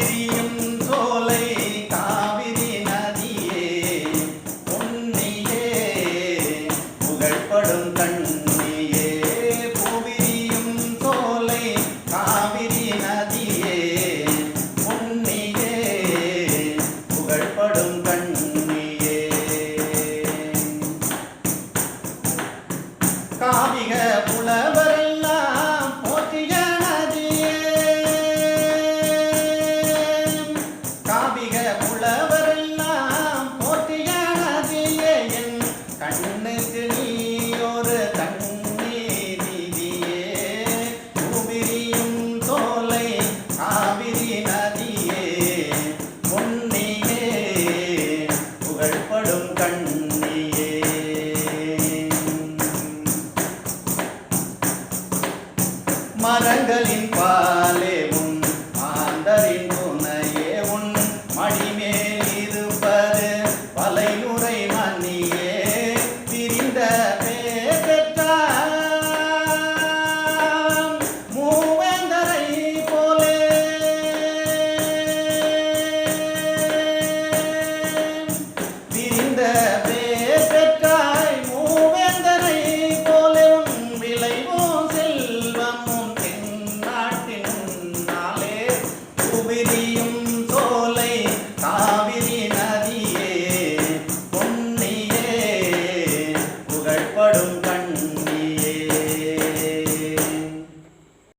விரியும் சோலை காவிரி நதியே பொன்னியே புகழ்படும் கண்ணியே புவியும் சோலை காவிரி நதியே பொன்னியே புகழ்படும் கண்ணியே. காவிக புலவர் మరగలింపాలేము